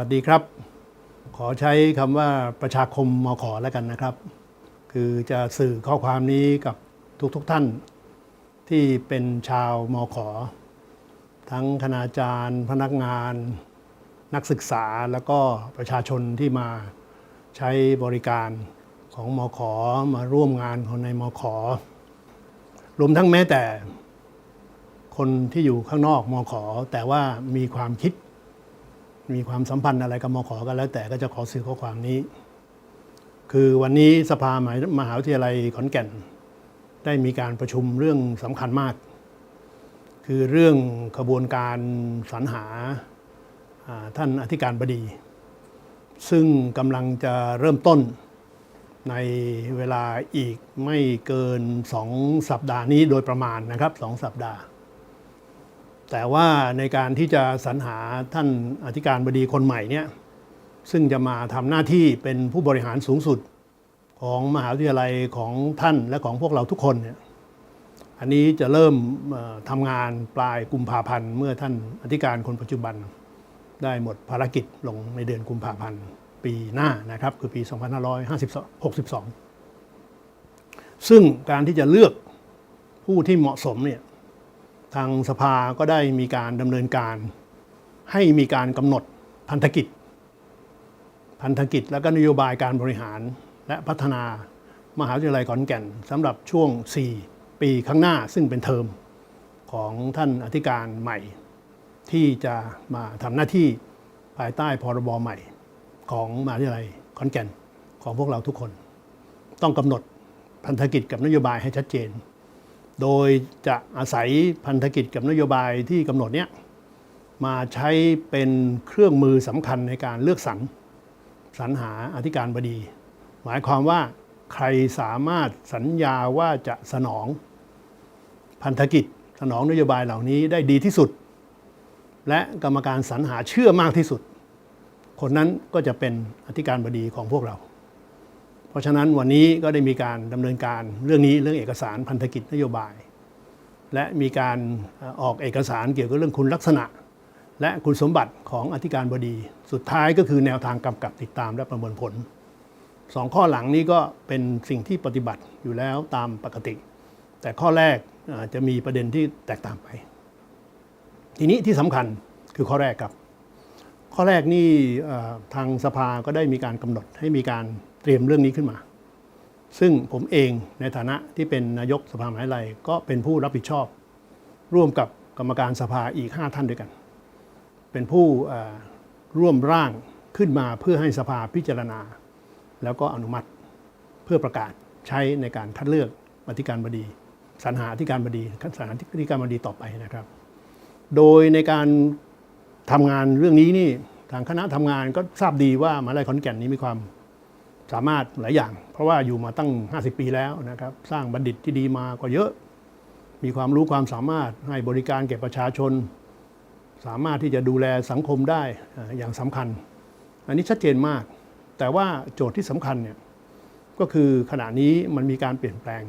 วัสดีครับ ขอใช้คำว่าประชาคมมขอแล้วกันนะครับ คือจะสื่อข้อความนี้กับทุกๆทท่าน ที่เป็นชาวมขอ ทั้งคณาจารย์ พนักงาน นักศึกษาแล้วก็ประชาชนที่มาใช้บริการของมขมาร่วมงานของในมขรวมทั้งแม้แต่คนที่อยู่ข้างนอกมขแต่ว่ามีความคิด มีความสัมพันธ์อะไรกับมขกันแล้วแต่ก็จะขอสื่อข้อความนี้ คือวันนี้สภามหาวิทยาลัยขอนแก่น ได้มีการประชุมเรื่องสำคัญมาก คือเรื่องขบวนการสรรหาอ่าท่านอธิการบดี ซึ่งกำลังจะเริ่มต้นในเวลาอีกไม่เกิน 2 สัปดาห์นี้โดยประมาณนะครับ 2 สัปดาห์ แต่ว่าในการที่จะสรรหาท่านอธิการบดีคนใหม่เนี่ยซึ่งจะมาทำหน้าที่เป็นผู้บริหารสูงสุดของมหาวิทยาลัยของท่านและของพวกเราทุกคนเนี่ยอันนี้จะเริ่มทำงานปลายกุมภาพันธ์เมื่อท่านอธิการคนปัจจุบันได้หมดภารกิจลงในเดือนกุมภาพันธ์ปีหน้านะครับ คือปี 2562 ซึ่งการที่จะเลือกผู้ที่เหมาะสมเนี่ย ทางสภาก็ได้มีการดำเนินการ ให้มีการกำหนดพันธกิจ พันธกิจและก็นโยบายการบริหาร และพัฒนามหาวิทยาลัยขอนแก่นสำหรับช่วง 4 ปีข้างหน้าซึ่งเป็นเทอมของท่านอธิการใหม่ ที่จะมาทำหน้าที่ภายใต้พรบใหม่ของมหาวิทยาลัยขอนแก่นของพวกเราทุกคน ต้องกำหนดพันธกิจกับนโยบายให้ชัดเจน โดยจะอาศัยพันธกิจกับนโยบายที่กำหนดเนี้ยมาใช้เป็นเครื่องมือสำคัญในการเลือกสรรสรรหาอธิการบดี หมายความว่าใครสามารถสัญญาว่าจะสนอง พันธกิจสนองนโยบายเหล่านี้ได้ดีที่สุด และกรรมการสรรหาเชื่อมากที่สุด คนนั้นก็จะเป็นอธิการบดีของพวกเรา ราะฉะนั้นวันนี้ก็ได้มีการดำเนินการเรื่องนี้เรื่องเอกสารพันธกิจนโยบาย และมีการออกเอกสารเกี่ยวกับเรื่องคุณลักษณะ และคุณสมบัติของอธิการบดี สุดท้ายก็คือแนวทางกำกับติดตามและประเมินผลสองข้อหลังนี้ก็เป็นสิ่งที่ปฏิบัติอยู่แล้วตามปกติ แต่ข้อแรกจะมีประเด็นที่แตกต่างไป ทีนี้ที่สำคัญคือข้อแรกครับ ข้อแรกนี่ทางสภาก็ได้มีการกำหนดให้มีการ ตรียมเรื่องนี้ขึ้นมา ซึ่งผมเองในฐานะที่เป็นนายกสภามหาวิทยาลัยก็เป็นผู้รับผิดชอบ ร่วมกับกรรมการสภาอีก 5 ท่านด้วยกัน เป็นผู้ร่วมร่างขึ้นมาเพื่อให้สภาพิจารณา แล้วก็อนุมัติเพื่อประกาศใช้ในการคัดเลือกอธิการบดีสรรหาอธิการบดีสรรหาอธิการบดีต่อไปนะครับ โดยในการทำงานเรื่องนี้นี่ทางคณะทำงานก็ทราบดีว่ามหาลัยขอนแก่นนี้มีความ สามารถหลายอย่าง เพราะว่าอยู่มาตั้ง 50 ปีแล้วนะครับ สร้างบัณฑิตที่ดีมาก็เยอะ มีความรู้ความสามารถให้บริการแก่ประชาชน สามารถที่จะดูแลสังคมได้อย่างสำคัญ อันนี้ชัดเจนมาก แต่ว่าโจทย์ที่สำคัญเนี่ยก็คือขณะนี้มันมีการเปลี่ยนแปลง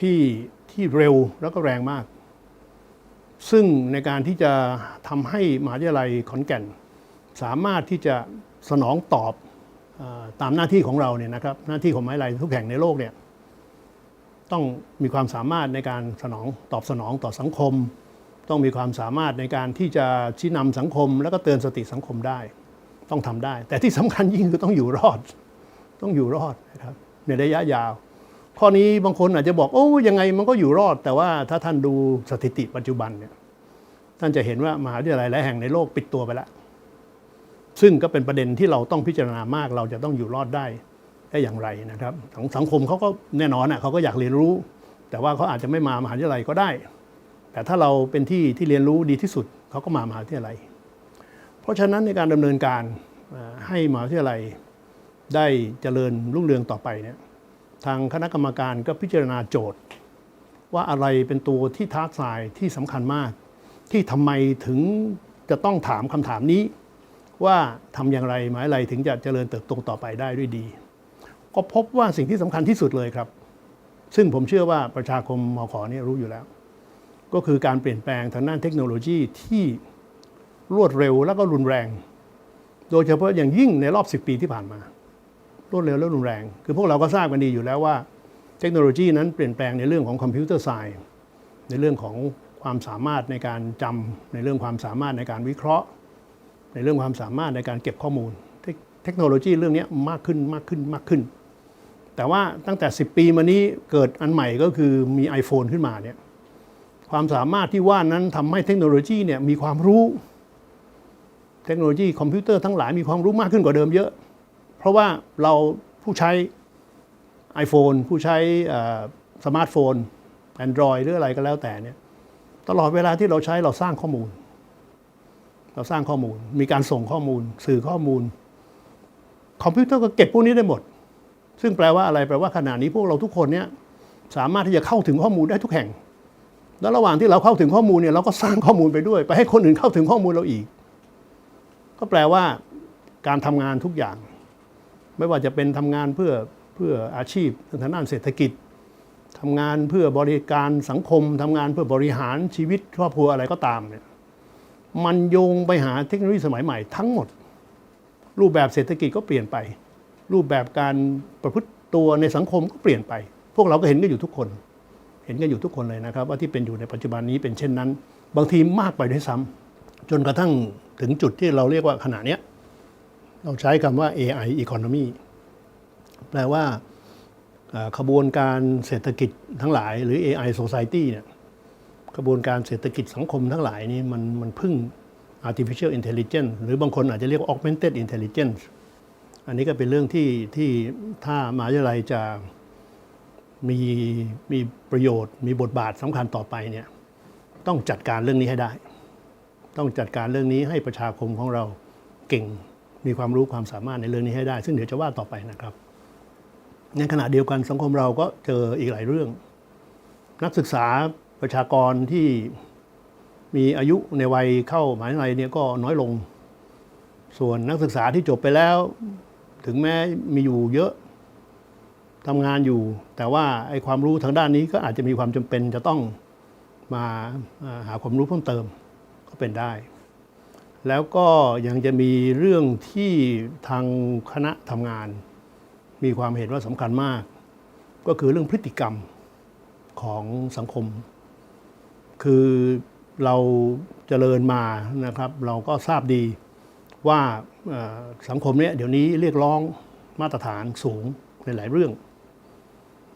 ที่ที่เร็วแล้วก็แรงมาก ซึ่งในการที่จะทำให้มหาวิทยาลัยขอนแก่น สามารถที่จะสนองตอบ ตามหน้าที่ของเราเนี่ยนะครับหน้าที่ของมหาวิทยาลัยทุกแห่งในโลกเนี่ยต้องมีความสามารถในการสนองตอบสนองต่อสังคม ต้องมีความสามารถในการที่จะชี้นำสังคม แล้วก็เตือนสติสังคมได้ ต้องทำได้ แต่ที่สำคัญยิ่งคือต้องอยู่รอด ต้องอยู่รอดนะครับในระยะยาว ข้อนี้บางคนอาจจะบอกโอ้ยังไงมันก็อยู่รอด แต่ว่าถ้าท่านดูสถิติปัจจุบันเนี่ยท่านจะเห็นว่ามหาวิทยาลัยหลายแห่งในโลกปิดตัวไปแล้ว ซึ่งก็เป็นประเด็นที่เราต้องพิจารณามาก เราจะต้องอยู่รอดได้ได้อย่างไรนะครับสังสังคมเขาก็แน่นอนอะเขาก็อยากเรียนรู้ แต่ว่าเขาอาจจะไม่มามหาวิทยาลัยก็ได้ แต่ถ้าเราเป็นที่ที่เรียนรู้ดีที่สุดเขาก็มามหาวิทยาลัย เพราะฉะนั้นในการดำเนินการให้มหาวิทยาลัยได้เจริญรุ่งเรืองต่อไปเนี่ยทางคณะกรรมการก็พิจารณาโจทย์ ว่าอะไรเป็นตัวที่ท้าทายที่สำคัญมาก ที่ทำไมถึงจะต้องถามคำถามนี้ ว่าทำอย่างไรหมายอะไรถึงจะเจริญเติบโตต่อไปได้ด้วยดี ก็พบว่าสิ่งที่สำคัญที่สุดเลยครับ ซึ่งผมเชื่อว่าประชาคมมขเนี่รู้อยู่แล้ว ก็คือการเปลี่ยนแปลงทางด้านเทคโนโลยีที่รวดเร็วแล้วก็รุนแรง โดยเฉพาะอย่างยิ่งในรอบ 10 ปีที่ผ่านมา รวดเร็วและรุนแรง คือพวกเราก็ทราบกันดีอยู่แล้วว่า เทคโนโลยีนั้นเปลี่ยนแปลงในเรื่องของคอมพิวเตอร์ไซน์ในเรื่องของความสามารถในการจำในเรื่องความสามารถในการวิเคราะห์ ในเรื่องความสามารถในการเก็บข้อมูล เทคโนโลยีเรื่องนี้มากขึ้นมากขึ้นมากขึ้น แต่ว่าตั้งแต่ 10 ปีมานี้เกิดอันใหม่ก็คือมี iPhone ขึ้นมาเนี่ยความสามารถที่ว่านั้นทำให้เทคโนโลยีเนี่ยมีความรู้ เทคโนโลยีคอมพิวเตอร์ทั้งหลายมีความรู้มากขึ้นกว่าเดิมเยอะ เพราะว่าเราผู้ใช้ iPhone ผู้ใช้สมาร์ทโฟน Android หรืออะไรก็แล้วแต่เนี่ยตลอดเวลาที่เราใช้เราสร้างข้อมูล เราสร้างข้อมูล มีการส่งข้อมูล สื่อข้อมูล คอมพิวเตอร์ก็เก็บพวกนี้ได้หมด ซึ่งแปลว่าอะไรแปลว่าขณะนี้พวกเราทุกคนเนี่ยสามารถที่จะเข้าถึงข้อมูลได้ทุกแห่ง แล้วระหว่างที่เราเข้าถึงข้อมูลเนี่ยเราก็สร้างข้อมูลไปด้วย ไปให้คนอื่นเข้าถึงข้อมูลเราอีก ก็แปลว่าการทำงานทุกอย่าง ไม่ว่าจะเป็นทำงานเพื่อเพื่ออาชีพทางด้านเศรษฐกิจทำงานเพื่อบริการสังคมทำงานเพื่อบริหารชีวิตครอบครัวอะไรก็ตามเนี่ย มันโยงไปหาเทคโนโลยีสมัยใหม่ทั้งหมด รูปแบบเศรษฐกิจก็เปลี่ยนไป รูปแบบการประพฤติตัวในสังคมก็เปลี่ยนไป พวกเราก็เห็นกันอยู่ทุกคน เห็นกันอยู่ทุกคนเลยนะครับ ว่าที่เป็นอยู่ในปัจจุบันนี้เป็นเช่นนั้น บางทีมากไปด้วยซ้ำจนกระทั่งถึงจุดที่เราเรียกว่าขณะเนี้ยเราใช้คำว่า AI economy แปลว่าขบวนการเศรษฐกิจทั้งหลายหรือ AI society เนี่ย กระบวนการเศรษฐกิจสังคมทั้งหลายนี้มันมันพึ่ง artificial intelligence หรือบางคนอาจจะเรียกว่า augmented intelligence อันนี้ก็เป็นเรื่องที่ที่ถ้ามหาวิทยาลัยจะมีมีประโยชน์ มีบทบาทสำคัญต่อไปเนี่ยต้องจัดการเรื่องนี้ให้ได้ ต้องจัดการเรื่องนี้ให้ประชาคมของเราเก่ง มีความรู้ความสามารถในเรื่องนี้ให้ได้ ซึ่งเดี๋ยวจะว่าต่อไปนะครับ ในขณะเดียวกันสังคมเราก็เจออีกหลายเรื่อง นักศึกษา ประชากรที่มีอายุในวัยเข้ามหาวิทยาลัยเนี่ยก็น้อยลง ส่วนนักศึกษาที่จบไปแล้ว ถึงแม้มีอยู่เยอะทำงานอยู่ แต่ว่าไอ้ความรู้ทางด้านนี้ก็อาจจะมีความจำเป็นจะต้องมาอ่าหาความรู้เพิ่มเติมก็เป็นได้ แล้วก็ยังจะมีเรื่องที่ทางคณะทำงาน มีความเห็นว่าสำคัญมาก ก็คือเรื่องพฤติกรรมของสังคม คือเราเจริญมานะครับ เราก็ทราบดีว่าสังคมเนี้ยเดี๋ยวนี้เรียกร้องมาตรฐานสูงในหลายเรื่อง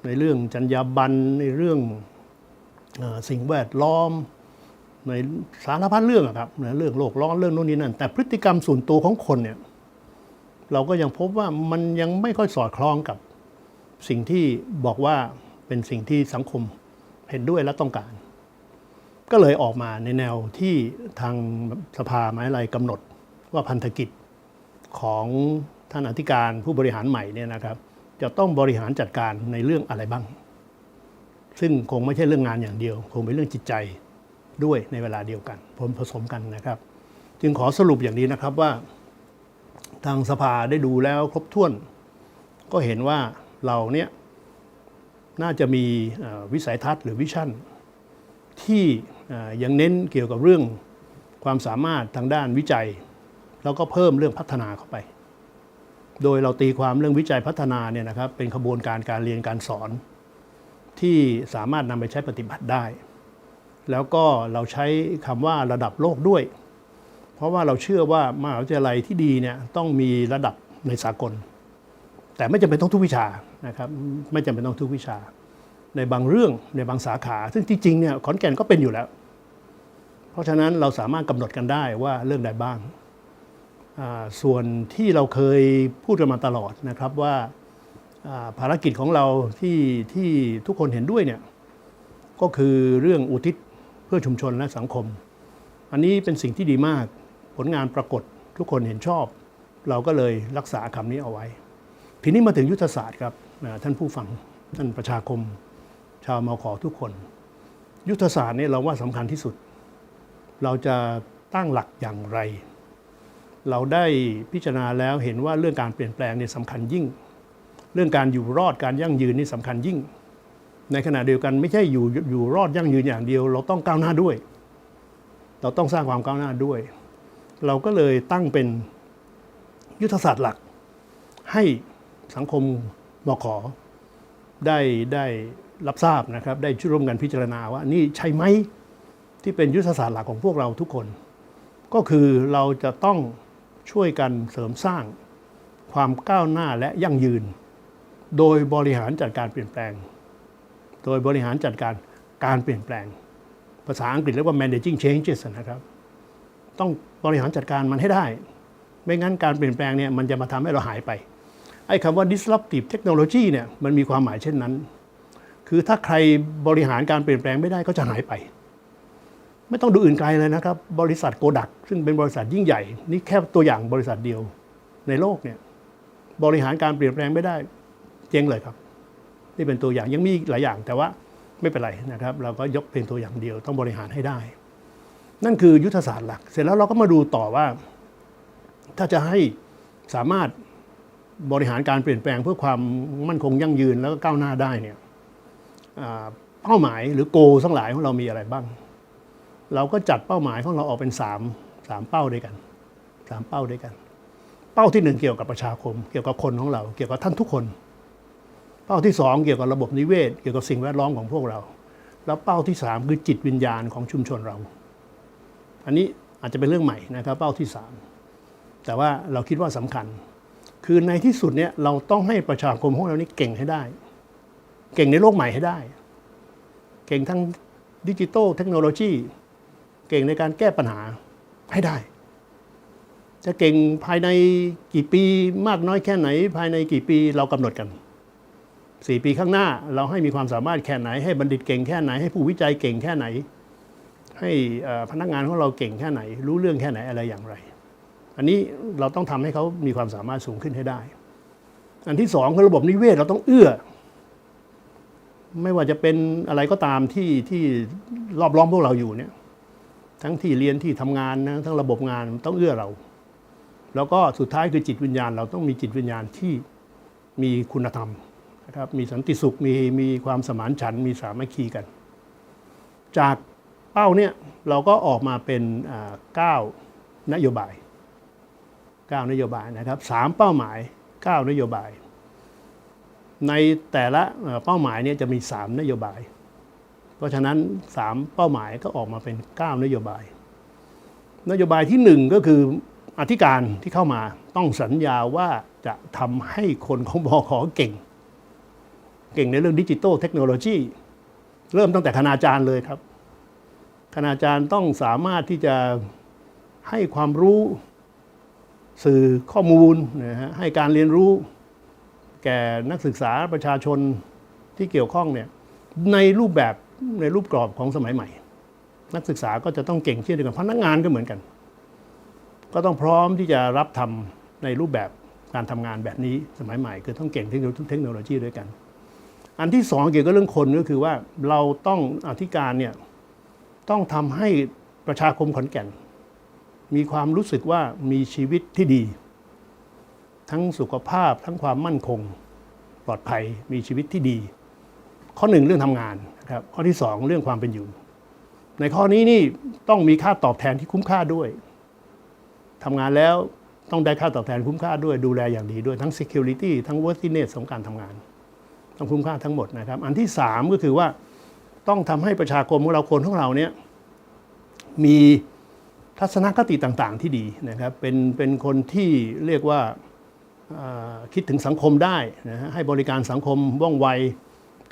ในเรื่องจรรยาบรรณในเรื่องอสิ่งแวดล้อม ในสารพัดเรื่องครับในเรื่องโลกร้อนเรื่องโน่นนี่นั่น แต่พฤติกรรมส่วนตัวของคนเนี่ยเราก็ยังพบว่ามันยังไม่ค่อยสอดคล้องกับสิ่งที่บอกว่าเป็นสิ่งที่สังคมเห็นด้วยและต้องการ ก็เลยออกมาในแนวที่ทางสภามหายายกำหนดว่าพันธกิจของท่านอธิการผู้บริหารใหม่เนี่ยนะครับ จะต้องบริหารจัดการในเรื่องอะไรบ้าง ซึ่งคงไม่ใช่เรื่องงานอย่างเดียว คงเป็นเรื่องจิตใจด้วยในเวลาเดียวกันผลผสมกันนะครับ จึงขอสรุปอย่างนี้นะครับว่า ทางสภาได้ดูแล้วครบถ้วน ก็เห็นว่าเราเนี่ยน่าจะมีวิสัยทัศน์หรือวิชั่นที่ ยังเน้นเกี่ยวกับเรื่องความสามารถทางด้านวิจัย แล้วก็เพิ่มเรื่องพัฒนาเข้าไป โดยเราตีความเรื่องวิจัยพัฒนาเนี่ยนะครับเป็นขบวนการการเรียนการสอน ที่สามารถนำไปใช้ปฏิบัติได้ แล้วก็เราใช้คำว่าระดับโลกด้วย เพราะว่าเราเชื่อว่ามหาวิทยาลัยที่ดีเนี่ยต้องมีระดับในสากล แต่ไม่จำเป็นต้องทุกวิชานะครับไม่จำเป็นต้องทุกวิชา ในบางเรื่องในบางสาขา ซึ่งที่จริงเนี่ยขอนแก่นก็เป็นอยู่แล้ว เพราะฉะนั้นเราสามารถกำหนดกันได้ว่าเรื่องใดบ้าง ส่วนที่เราเคยพูดกันมาตลอดนะครับว่าภารกิจของเราที่ที่ทุกคนเห็นด้วยเนี่ยก็คือเรื่องอุทิศเพื่อชุมชนและสังคม อันนี้เป็นสิ่งที่ดีมากผลงานปรากฏทุกคนเห็นชอบ เราก็เลยรักษาคำนี้เอาไว้ ทีนี้มาถึงยุทธศาสตร์ครับท่านผู้ฟังท่านประชาคม ชาวมอขอทุกคน ยุทธศาสตร์นี่เราว่าสำคัญที่สุด เราจะตั้งหลักอย่างไร เราได้พิจารณาแล้วเห็นว่าเรื่องการเปลี่ยนแปลงเนี่ยสำคัญยิ่ง เรื่องการอยู่รอดการยั่งยืนนี่สำคัญยิ่ง ในขณะเดียวกันไม่ใช่อยู่อยู่รอดยั่งยืนอย่างเดียว เราต้องก้าวหน้าด้วย เราต้องสร้างความก้าวหน้าด้วย เราก็เลยตั้งเป็นยุทธศาสตร์หลักให้สังคมมขได้ได้ รับทราบนะครับ ได้ร่วมกันพิจารณาว่านี่ใช่ไหมที่เป็นยุทธศาสตร์หลักของพวกเราทุกคน ก็คือเราจะต้องช่วยกันเสริมสร้างความก้าวหน้าและยั่งยืน โดยบริหารจัดการเปลี่ยนแปลง โดยบริหารจัดการการเปลี่ยนแปลง ภาษาอังกฤษเรียกว่า managing changes นะครับ ต้องบริหารจัดการมันให้ได้ ไม่งั้นการเปลี่ยนแปลงเนี่ยมันจะมาทำให้เราหายไปไอ้คำว่า disruptive technology เนี่ยมันมีความหมายเช่นนั้น คือถ้าใครบริหารการเปลี่ยนแปลงไม่ได้ก็จะหายไป ไม่ต้องดูอื่นไกลเลยนะครับ บริษัทโกดัก ซึ่งเป็นบริษัทยิ่งใหญ่ นี่แค่ตัวอย่างบริษัทเดียวในโลกเนี่ยบริหารการเปลี่ยนแปลงไม่ได้เจ๊งเลยครับ นี่เป็นตัวอย่างยังมีหลายอย่างแต่ว่าไม่เป็นไรนะครับ เราก็ยกเป็นตัวอย่างเดียวต้องบริหารให้ได้ นั่นคือยุทธศาสตร์หลัก เสร็จแล้วเราก็มาดูต่อว่า ถ้าจะให้สามารถบริหารการเปลี่ยนแปลงเพื่อความมั่นคงยั่งยืนแล้วก็ก้าวหน้าได้เนี่ย เป้าหมายหรือโกทั้งหลายของเรามีอะไรบ้าง เราก็จัดเป้าหมายของเราออกเป็นสามสามเป้าด้วยกันสามเป้าด้วยกัน เป้าที่หนึ่งเกี่ยวกับประชาคม เกี่ยวกับคนของเรา เกี่ยวกับท่านทุกคน เป้าที่สองเกี่ยวกับระบบนิเวศ เกี่ยวกับสิ่งแวดล้อมของพวกเรา แล้วเป้าที่สามคือจิตวิญญาณของชุมชนเรา อันนี้อาจจะเป็นเรื่องใหม่นะครับ เป้าที่สามแต่ว่าเราคิดว่าสำคัญ คือในที่สุดเนี่ยเราต้องให้ประชาคมของเรานี่เก่งให้ได้ เก่งในโลกใหม่ให้ได้ เก่งทั้งดิจิ t a ลเทคโนโลยีเก่งในการแก้ปัญหาให้ได้ จะเก่งภายในกี่ปีมากน้อยแค่ไหน ภายในกี่ปีเรากำหนดกันสี่ปีข้างหน้าเราให้มีความสามารถแค่ไหน ให้บัณฑิตเก่งแค่ไหน ให้ผู้วิจัยเก่งแค่ไหน ให้พนักงานของเราเก่งแค่ไหน รู้เรื่องแค่ไหนอะไรอย่างไร อันนี้เราต้องทำให้เขามีความสามารถสูงขึ้นให้ได้ อันที่สองคือระบบนิเวศเราต้องเอื้อ ไม่ว่าจะเป็นอะไรก็ตามที่ที่รอบล้อมพวกเราอยู่เนี่ยทั้งที่เรียนที่ทำงานนะทั้งระบบงานต้องเอื้อเรา แล้วก็สุดท้ายคือจิตวิญญาณ เราต้องมีจิตวิญญาณที่มีคุณธรรมนะครับมีสันติสุขมีมีความสมานฉันท์มีสามัคคีกัน จากเป้าเนี่ยเราก็ออกมาเป็นเก้านโยบายเก้านโยบายนะครับสามเป้าหมายเก้านโยบาย ในแต่ละเป้าหมายเนี่ยจะมีสามนโยบาย เพราะฉะนั้นสามเป้าหมายก็ออกมาเป็นเก้านโยบาย นโยบายที่หนึ่งก็คืออธิการที่เข้ามาต้องสัญญาว่าจะทำให้คนของบขเก่ง เก่งในเรื่องดิจิ t a ลเทคโนโลยีเริ่มตั้งแต่คณาจารย์เลยครับคณาจารย์ต้องสามารถที่จะให้ความรู้สื่อข้อมูลนะฮะให้การเรียนรู้ แก่นักศึกษาประชาชนที่เกี่ยวข้องเนี่ยในรูปแบบในรูปกรอบของสมัยใหม่ นักศึกษาก็จะต้องเก่งเช่นเดียวกันพนักงานก็เหมือนกัน ก็ต้องพร้อมที่จะรับทำในรูปแบบการทำงานแบบนี้สมัยใหม่ คือต้องเก่งเทคโนโลยีเทคโนโลยีด้วยกัน อันที่สองเกี่ยวกับเรื่องคนก็คือว่าเราต้องอธิการเนี่ยต้องทำให้ประชาคมขอนแก่น มีความรู้สึกว่ามีชีวิตที่ดี ทั้งสุขภาพทั้งความมั่นคง ปลอดภัยมีชีวิตที่ดี ข้อหนึ่งเรื่องทำงานนะครับข้อที่สองเรื่องความเป็นอยู่ ในข้อนี้นี่ต้องมีค่าตอบแทนที่คุ้มค่าด้วยทำงานแล้วต้องได้ค่าตอบแทนคุ้มค่าด้วยดูแลอย่างดีด้วยทั้ง security ทั้ง worthiness ของการทำงาน ต้องคุ้มค่าทั้งหมดนะครับ อันที่สามก็คือว่าต้องทำให้ประชาคมของเราคนของเราเนี่ยมีทัศนคติต่างๆที่ดีนะครับ เป็นเป็นคนที่เรียกว่า คิดถึงสังคมได้นะฮะให้บริการสังคมว่องไว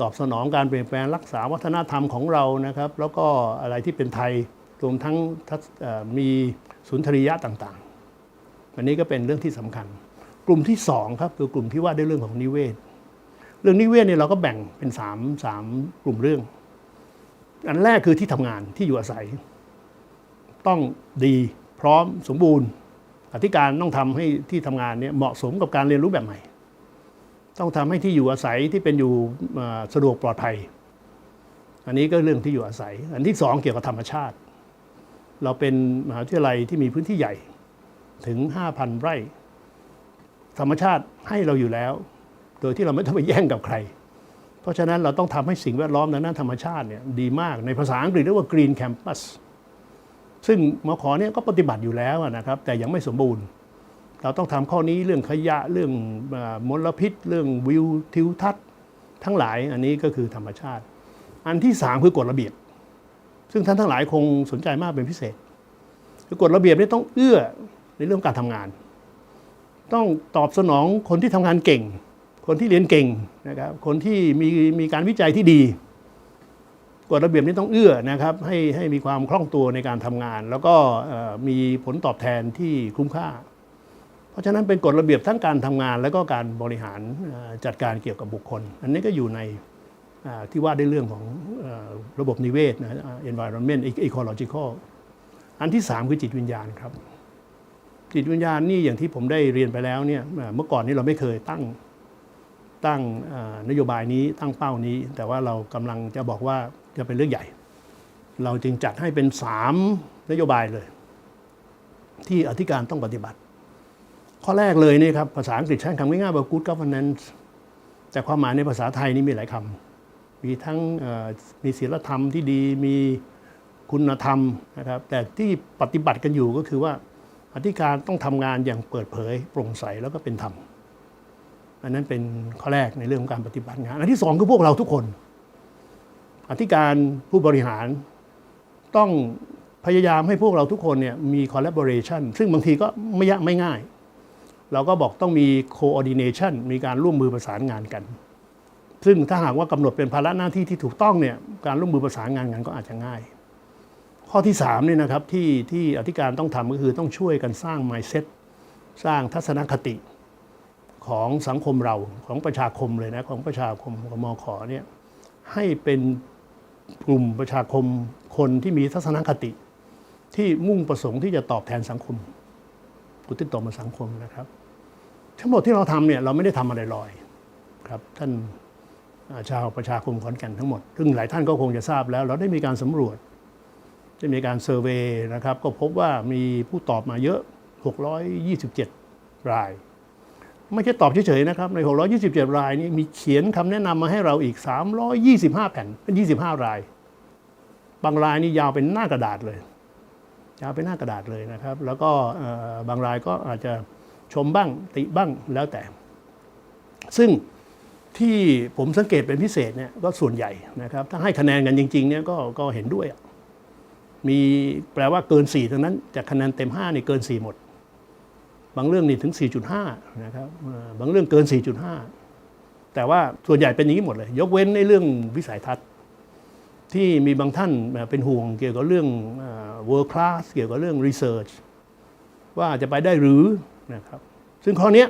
ตอบสนองการเปลี่ยนแปลงรักษาวัฒนธรรมของเรานะครับ แล้วก็อะไรที่เป็นไทยรวมทั้งทัศเอ่อมีสุนทรียะต่างๆ อันนี้ก็เป็นเรื่องที่สำคัญ กลุ่มที่สองครับคือกลุ่มที่ว่าด้วยเรื่องของนิเวศ เรื่องนิเวศเนี่ยเราก็แบ่งเป็นสามสามกลุ่มเรื่อง อันแรกคือที่ทำงานที่อยู่อาศัย ต้องดีพร้อมสมบูรณ์ อธิการต้องทำให้ที่ทำงานเนี่ยเหมาะสมกับการเรียนรู้แบบใหม่ ต้องทำให้ที่อยู่อาศัยที่เป็นอยู่สะดวกปลอดภัย อันนี้ก็เรื่องที่อยู่อาศัย อันที่สองเกี่ยวกับธรรมชาติ เราเป็นมหาวิทยาลัยที่มีพื้นที่ใหญ่ถึง 5,000 ไร่ ธรรมชาติให้เราอยู่แล้ว โดยที่เราไม่ต้องไปแย่งกับใคร เพราะฉะนั้นเราต้องทำให้สิ่งแวดล้อมทางด้านธรรมชาติเนี่ยดีมากในภาษาอังกฤษเรียกว่า Green Campus ซึ่งมขเนี่ยก็ปฏิบัติอยู่แล้วนะครับ แต่ยังไม่สมบูรณ์ เราต้องทำข้อนี้เรื่องขยะเรื่องมลพิษ เรื่องวิวทิวทัศน์ทั้งหลายอันนี้ก็คือธรรมชาติ อันที่สามคือกฎระเบียบ ซึ่งท่านทั้งหลายคงสนใจมากเป็นพิเศษ คือกฎระเบียบนี่ต้องเอื้อในเรื่องการทำงาน ต้องตอบสนองคนที่ทำงานเก่ง คนที่เรียนเก่งนะครับคนที่มีมีการวิจัยที่ดี กฎระเบียบนี้ต้องเอื้อนะครับให้ให้มีความคล่องตัวในการทำงาน แล้วก็มีผลตอบแทนที่คุ้มค่า เพราะฉะนั้นเป็นกฎระเบียบทั้งการทำงาน แล้วก็การบริหารจัดการเกี่ยวกับบุคคล อันนี้ก็อยู่ในที่ว่าด้วยเรื่องของระบบนิเวศนะ environment ecological อันที่สามคือจิตวิญญาณครับ จิตวิญญาณนี่อย่างที่ผมได้เรียนไปแล้วเนี่ยเมื่อก่อนนี้เราไม่เคยตั้งตั้งนโยบายนี้ตั้งเป้านี้ แต่ว่าเรากำลังจะบอกว่า จะเป็นเรื่องใหญ่ เราจึงจัดให้เป็นสามนโยบายเลย ที่อธิการต้องปฏิบัติ ข้อแรกเลยนี่ครับภาษาอังกฤษใช้คำง่ายๆว่า good governance แต่ความหมายในภาษาไทยนี่มีหลายคำมีทั้งมีศีลธรรมที่ดีมีคุณธรรมนะครับ แต่ที่ปฏิบัติกันอยู่ก็คือว่าอธิการต้องทำงานอย่างเปิดเผยโปร่งใสแล้วก็เป็นธรรมอันนั้นเป็นข้อแรกในเรื่องของการปฏิบัติงาน อันที่สองคือพวกเราทุกคน อธิการผู้บริหารต้องพยายามให้พวกเราทุกคนเนี่ยมี collaboration ซึ่งบางทีก็ไม่ยากไม่ง่าย เราก็บอกต้องมี coordination มีการร่วมมือประสานงานกัน ซึ่งถ้าหากว่ากำหนดเป็นภาระหน้าที่ที่ถูกต้องเนี่ยการร่วมมือประสานงานกันก็อาจจะง่าย ข้อที่3เนี่ยนะครับที่ที่อธิการต้องทำก็คือต้องช่วยกันสร้าง mindset สร้างทัศนคติของสังคมเราของประชาคมเลยนะของประชาคมของมขเนี่ยให้เป็น กลุ่มประชาคมคนที่มีทัศนคติ ที่มุ่งประสงค์ที่จะตอบแทนสังคมอุทิศตนมาสังคมนะครับ ทั้งหมดที่เราทำเนี่ยเราไม่ได้ทำอะไรลอยครับ ท่านาชาวประชาคมขอนแก่นทั้งหมด ซึ่งหลายท่านก็คงจะทราบแล้ว เราได้มีการสำรวจ ได้มีการเซอร์เวย์นะครับ ก็พบว่ามีผู้ตอบมาเยอะ 627 ราย ไม่ใช่ตอบเฉยๆนะครับใน 627 รายนี้มีเขียนคำแนะนำมาให้เราอีก 325 แผ่น25 ราย บางรายนี่ยาวเป็นหน้ากระดาษเลย ยาวเป็นหน้ากระดาษเลยนะครับ แล้วก็บางรายก็อาจจะชมบ้างติบ้างแล้วแต่ ซึ่งที่ผมสังเกตเป็นพิเศษเนี่ยก็ส่วนใหญ่นะครับ ถ้าให้คะแนนกันจริงๆเนี่ยก็ก็เห็นด้วย มีแปลว่าเกิน 4 ทั้งนั้น จากคะแนนเต็ม 5 นี่เกิน 4 หมด บางเรื่องนี่ถึง 4.5 นะครับบางเรื่องเกิน 4.5 แต่ว่าส่วนใหญ่เป็นอย่างนี้หมดเลย ยกเว้นในเรื่องวิสัยทัศน์ที่มีบางท่านเป็นห่วงเกี่ยวกับเรื่อง world class เกี่ยวกับเรื่อง research ว่าจะไปได้หรือนะครับ ซึ่งข้อนี้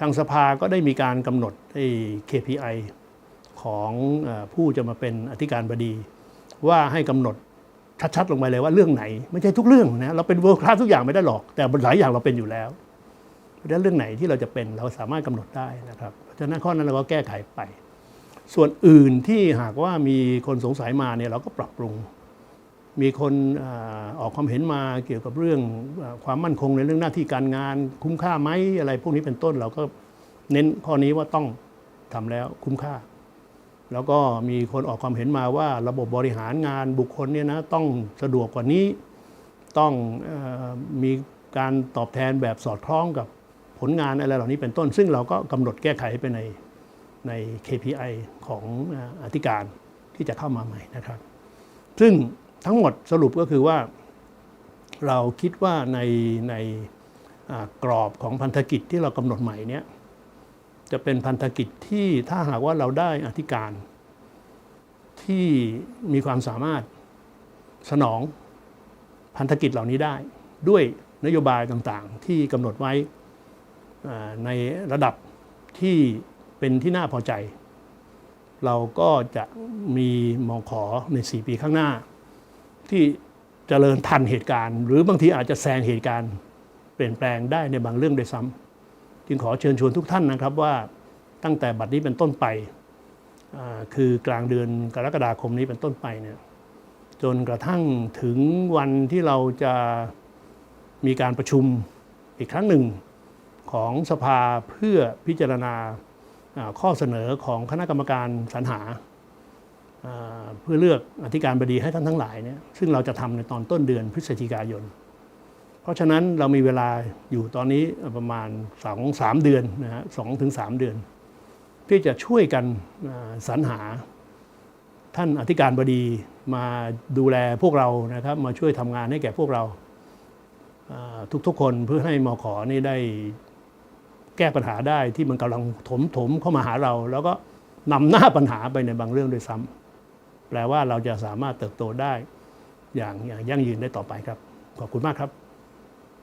ทางสภาก็ได้มีการกำหนดไอ้ KPI ของผู้จะมาเป็นอธิการบดี ว่าให้กำหนดชัดๆ ลงไปเลยว่าเรื่องไหน ไม่ใช่ทุกเรื่องนะเราเป็น world class ทุกอย่างไม่ได้หรอก แต่หลายอย่างเราเป็นอยู่แล้ว เพราะฉะนั้นเรื่องไหนที่เราจะเป็นเราสามารถกำหนดได้นะครับเพราะฉะนั้นข้อนั้นเราก็แก้ไขไป ส่วนอื่นที่หากว่ามีคนสงสัยมาเนี่ยเราก็ปรับปรุง มีคนอออกความเห็นมาเกี่ยวกับเรื่องอความมั่นคงในเรื่องหน้าที่การงาน คุ้มค่าไหมอะไรพวกนี้เป็นต้นเราก็เน้นข้อนี้ว่าต้องทำแล้วคุ้มค่า แล้วก็มีคนออกความเห็นมาว่าระบบบริหารงานบุคคลเนี่ยนะต้องสะดวกกว่านี้ต้องอมีการตอบแทนแบบสอดคล้องกับ ผลงานอะไรเหล่านี้เป็นต้น ซึ่งเราก็กำหนดแก้ไขไปในใน KPI ของอธิการที่จะเข้ามาใหม่นะครับ ซึ่งทั้งหมดสรุปก็คือว่า เราคิดว่าในในกรอบของพันธกิจที่เรากำหนดใหม่เนี้ยจะเป็นพันธกิจที่ถ้าหากว่าเราได้อธิการ ที่มีความสามารถสนองพันธกิจเหล่านี้ได้ ด้วยนโยบายต่างๆ ที่กำหนดไว้ ในระดับที่เป็นที่น่าพอใจ เราก็จะมีมองขอใน 4 ปีข้างหน้า ที่เจริญทันเหตุการณ์ หรือบางทีอาจจะแซงเหตุการณ์ เปลี่ยนแปลงได้ในบางเรื่องด้วยซ้ำจึงขอเชิญชวนทุกท่านนะครับว่าตั้งแต่บัดนี้เป็นต้นไปคือกลางเดือนกรกฎาคมนี้เป็นต้นไปเนี่ยจนกระทั่งถึงวันที่เราจะมีการประชุมอีกครั้งหนึ่ง ของสภาเพื่อพิจารณาข้อเสนอของคณะกรรมการสรรหา เพื่อเลือกอธิการบดีให้ท่านทั้งหลายเนี่ยซึ่งเราจะทำในตอนต้นเดือนพฤศจิกายน เพราะฉะนั้นเรามีเวลาอยู่ตอนนี้ประมาณสองสามเดือนนะฮะสองถึงสามเดือน ที่จะช่วยกันสรรหาท่านอธิการบดีมาดูแลพวกเรานะครับ มาช่วยทำงานให้แก่พวกเราทุกๆคนเพื่อให้มอขนี่ได้ แก้ปัญหาได้ที่มันกำลังถมถมเข้ามาหาเรา แล้วก็นำหน้าปัญหาไปในบางเรื่องด้วยซ้ำแปลว่าเราจะสามารถเติบโตได้อย่างอย่างยั่งยืนได้ต่อไปครับ ขอบคุณมากครับ